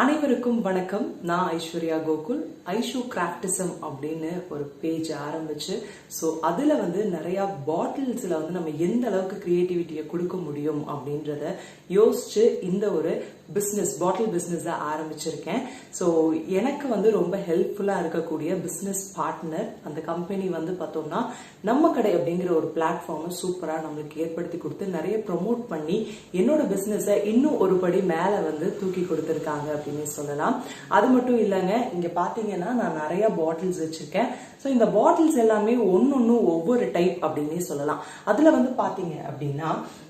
அனைவருக்கும் வணக்கம். நான் ஐஸ்வர்யா கோகுல். ஐஷு கிராஃப்டிசம் அப்படின்னு ஒரு பேஜ் ஆரம்பிச்சு ஸோ அதில் வந்து நிறையா பாட்டில்ஸில் வந்து நம்ம எந்த அளவுக்கு கிரியேட்டிவிட்டியை கொடுக்க முடியும் அப்படின்றத யோசிச்சு இந்த ஒரு பிஸ்னஸ் பாட்டில் பிஸ்னஸை ஆரம்பிச்சிருக்கேன். ஸோ எனக்கு வந்து ரொம்ப ஹெல்ப்ஃபுல்லாக இருக்கக்கூடிய பிஸ்னஸ் பார்ட்னர் அந்த கம்பெனி வந்து பார்த்தோம்னா நம்ம கடை அப்படிங்கிற ஒரு பிளாட்ஃபார்மை சூப்பராக நம்மளுக்கு ஏற்படுத்தி கொடுத்து நிறைய ப்ரொமோட் பண்ணி என்னோட பிஸ்னஸை இன்னும் ஒரு படி மேலே வந்து தூக்கி கொடுத்துருக்காங்க அப்படின்னு சொல்லலாம். அது மட்டும் இல்லைங்க இங்கே பார்த்தீங்கன்னா நான் நிறைய பாட்டில்ஸ் வச்சுருக்கேன். ஸோ இந்த பாட்டில்ஸ் எல்லாமே ஒன்னொன்னு ஒவ்வொரு டைப் அப்படின்னே சொல்லலாம். அதில் வந்து பார்த்தீங்க அப்படின்னா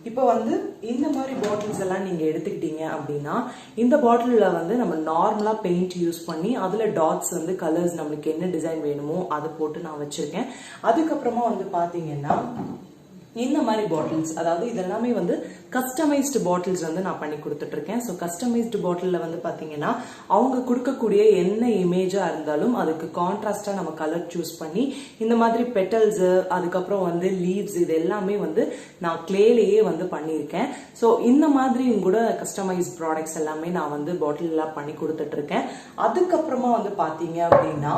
இப்போ வந்து இந்த மாதிரி பாட்டில்ஸ் எல்லாம் நீங்கள் எடுத்துக்கிட்டீங்க அப்படின்னா இந்த பாட்டிலில் வந்து நம்ம நார்மலாக பெயிண்ட் யூஸ் பண்ணி அதில் டாட்ஸ் வந்து கலர்ஸ் நம்மளுக்கு என்ன டிசைன் வேணுமோ அதை போட்டு நான் வச்சுருக்கேன். அதுக்கப்புறமா வந்து பார்த்தீங்கன்னா இந்த மாதிரி பாட்டில்ஸ் அதாவது இதெல்லாமே வந்து கஸ்டமைஸ்டு பாட்டில்ஸ் வந்து நான் பண்ணி கொடுத்துட்ருக்கேன். ஸோ கஸ்டமைஸ்டு பாட்டிலில் வந்து பார்த்தீங்கன்னா அவங்க கொடுக்கக்கூடிய என்ன இமேஜாக இருந்தாலும் அதுக்கு கான்ட்ராஸ்டாக நம்ம கலர் சூஸ் பண்ணி இந்த மாதிரி பெட்டல்ஸு அதுக்கப்புறம் வந்து லீவ்ஸ் இது எல்லாமே வந்து நான் கிளேலேயே வந்து பண்ணியிருக்கேன். ஸோ இந்த மாதிரியும் கூட கஸ்டமைஸ்ட் ப்ராடக்ட்ஸ் எல்லாமே நான் வந்து பாட்டிலெலாம் பண்ணி கொடுத்துட்ருக்கேன். அதுக்கப்புறமா வந்து பார்த்தீங்க அப்படின்னா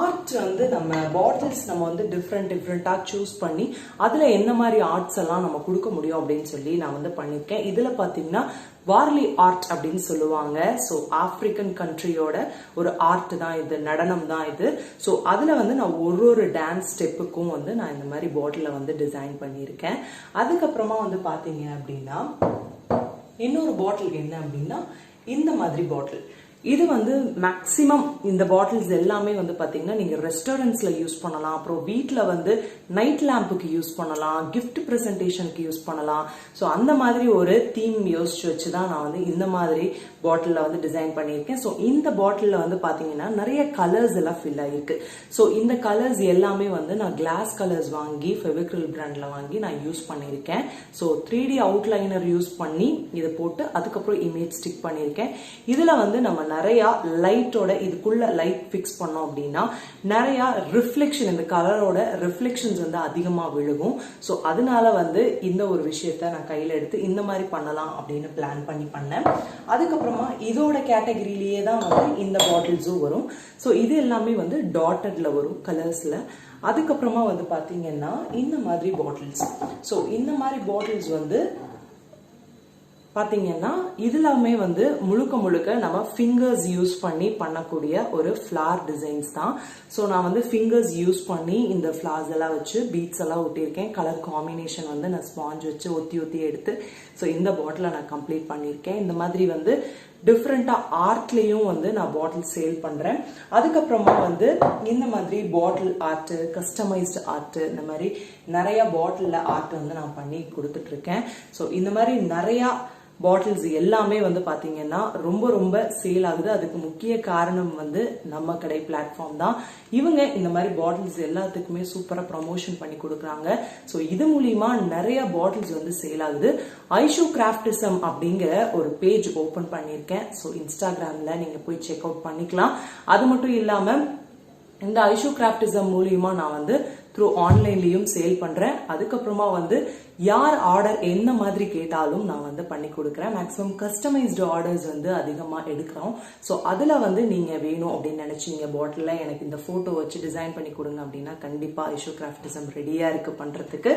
ஆர்ட் வந்து நம்ம பாட்டில்ஸ் நம்ம வந்து டிஃப்ரெண்ட் டிஃப்ரெண்ட்டாக சூஸ் பண்ணி அதில் என்ன மாதிரி ஆர்ட்ஸ் எல்லாம் நம்ம கொடுக்க முடியும் அப்படின்னு சொல்லி நான் வந்து பண்ணியிருக்கேன். இதில் பார்த்தீங்கன்னா வார்லி ஆர்ட் அப்படின்னு சொல்லுவாங்க. ஸோ ஆப்பிரிக்கன் கண்ட்ரியோட ஒரு ஆர்ட் தான் இது நடனம் தான் இது. ஸோ அதில் வந்து நான் ஒரு ஒரு டான்ஸ் ஸ்டெப்புக்கும் வந்து நான் இந்த மாதிரி பாட்டிலை வந்து டிசைன் பண்ணியிருக்கேன். அதுக்கப்புறமா வந்து பார்த்தீங்க அப்படின்னா இன்னொரு பாட்டில் என்ன அப்படின்னா இந்த மாதிரி பாட்டில் இது வந்து மேக்சிமம் இந்த பாட்டில்ஸ் எல்லாமே வந்து பார்த்தீங்கன்னா நீங்கள் ரெஸ்டாரண்ட்ஸில் யூஸ் பண்ணலாம். அப்புறம் வீட்டில் வந்து நைட் லேம்புக்கு யூஸ் பண்ணலாம். கிஃப்ட் ப்ரெசன்டேஷனுக்கு யூஸ் பண்ணலாம். ஸோ அந்த மாதிரி ஒரு தீம் யோசிச்சு வச்சு தான் நான் வந்து இந்த மாதிரி பாட்டிலில் வந்து டிசைன் பண்ணியிருக்கேன். ஸோ இந்த பாட்டிலில் வந்து பார்த்தீங்கன்னா நிறைய கலர்ஸ் எல்லாம் ஃபில் ஆகிருக்கு ஸோ இந்த கலர்ஸ் எல்லாமே வந்து நான் கிளாஸ் கலர்ஸ் வாங்கி ஃபெவிக்ரில் பிராண்டில் வாங்கி நான் யூஸ் பண்ணியிருக்கேன். So three D outliner use பண்ணி இதை போட்டு அதுக்கப்புறம் இமேஜ் ஸ்டிக் பண்ணியிருக்கேன். இதில் வந்து நம்ம நிறையா லைட்டோட இதுக்குள்ள லைட் ஃபிக்ஸ் பண்ணோம் அப்படின்னா நிறையா ரிஃப்ளெக்ஷன் இந்த கலரோட ரிஃப்ளெக்ஷன்ஸ் வந்து அதிகமாக விழுகும். ஸோ அதனால வந்து இந்த ஒரு விஷயத்த நான் கையில் எடுத்து இந்த மாதிரி பண்ணலாம் அப்படின்னு பிளான் பண்ணி பண்ணேன். அதுக்கப்புறமா இதோட கேட்டகரியிலேயே தான் வந்து இந்த பாட்டில்ஸும் வரும். ஸோ இது எல்லாமே வந்து டாட்டட்ல வரும் கலர்ஸில் அதுக்கப்புறமா வந்து பார்த்தீங்கன்னா இந்த மாதிரி பாட்டில்ஸ் ஸோ இந்த மாதிரி பாட்டில்ஸ் வந்து பார்த்தீங்கன்னா இதெல்லாமே வந்து முழுக்க முழுக்க நம்ம ஃபிங்கர்ஸ் யூஸ் பண்ணி பண்ணக்கூடிய ஒரு ஃப்ளார் டிசைன்ஸ் தான். ஸோ நான் வந்து ஃபிங்கர்ஸ் யூஸ் பண்ணி இந்த ஃப்ளார்ஸ் எல்லாம் வச்சு பீட்ஸ் எல்லாம் ஒட்டியிருக்கேன். கலர் காம்பினேஷன் வந்து நான் ஸ்பாஞ்ச் வச்சு ஒத்தி ஒத்தி எடுத்து ஸோ இந்த பாட்டிலை நான் கம்ப்ளீட் பண்ணியிருக்கேன். இந்த மாதிரி வந்து டிஃப்ரெண்ட்டாக ஆர்ட்லேயும் வந்து நான் பாட்டில் சேல் பண்ணுறேன் அதுக்கப்புறமா வந்து இந்த மாதிரி பாட்டில் ஆர்ட்டு கஸ்டமைஸ்டு ஆர்ட்டு இந்த மாதிரி நிறையா பாட்டிலில் ஆர்ட் வந்து நான் பண்ணி கொடுத்துட்ருக்கேன் ஸோ இந்த மாதிரி நிறையா பாட்டில்ஸ் எல்லாமே வந்து பார்த்தீங்கன்னா ரொம்ப ரொம்ப சேல் ஆகுது. அதுக்கு முக்கிய காரணம் வந்து நம்ம கடை பிளாட்ஃபார்ம் தான். இவங்க இந்த மாதிரி பாட்டில்ஸ் எல்லாத்துக்குமே சூப்பராக ப்ரமோஷன் பண்ணி கொடுக்குறாங்க. ஸோ இது மூலியமா நிறைய பாட்டில்ஸ் வந்து சேல் ஆகுது. ஐஷோ கிராஃப்டிசம் அப்படிங்கிற ஒரு பேஜ் ஓப்பன் பண்ணியிருக்கேன். ஸோ இன்ஸ்டாகிராமில் நீங்கள் போய் செக் அவுட் பண்ணிக்கலாம். அது மட்டும் இல்லாமல் இந்த ஐஷோ கிராஃப்டிசம் மூலியமா நான் வந்து த்ரூ ஆன்லைன்லேயும் சேல் பண்ணுறேன் அதுக்கப்புறமா வந்து யார் ஆர்டர் என்ன மாதிரி கேட்டாலும் நான் வந்து பண்ணி கொடுக்குறேன். மேக்ஸிமம் கஸ்டமைஸ்டு ஆர்டர்ஸ் வந்து அதிகமாக எடுக்கிறோம். ஸோ அதில் வந்து நீங்கள் வேணும் அப்படின்னு நினச்சிங்க பாட்டிலில் எனக்கு இந்த ஃபோட்டோ வச்சு டிசைன் பண்ணி கொடுங்க அப்படின்னா கண்டிப்பாக இஷோ கிராஃப்டிசம் ரெடியாக இருக்குது பண்ணுறதுக்கு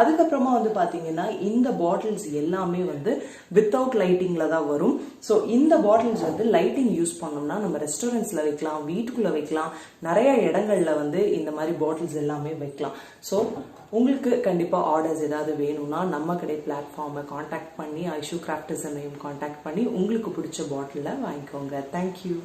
அதுக்கப்புறமா வந்து பார்த்தீங்கன்னா இந்த பாட்டில்ஸ் எல்லாமே வந்து வித்தவுட் லைட்டிங்கில் தான் வரும். ஸோ இந்த பாட்டில்ஸ் வந்து லைட்டிங் யூஸ் பண்ணோம்னா நம்ம ரெஸ்டாரண்ட்ஸில் வைக்கலாம் வீட்டுக்குள்ளே வைக்கலாம். நிறைய இடங்கள்ல வந்து இந்த மாதிரி பாட்டில்ஸ் எல்லாமே வைக்கலாம். ஸோ உங்களுக்கு கண்டிப்பாக ஆர்டர்ஸ் ஏதாவது வேணும்னா நம்ம கடை பிளாட்ஃபார்மை காண்டாக்ட் பண்ணி ஐஷு கிராஃப்டிசமையும் காண்டாக்ட் பண்ணி உங்களுக்கு பிடிச்ச பாட்டிலில் வாங்கிக்கோங்க. தேங்க்யூ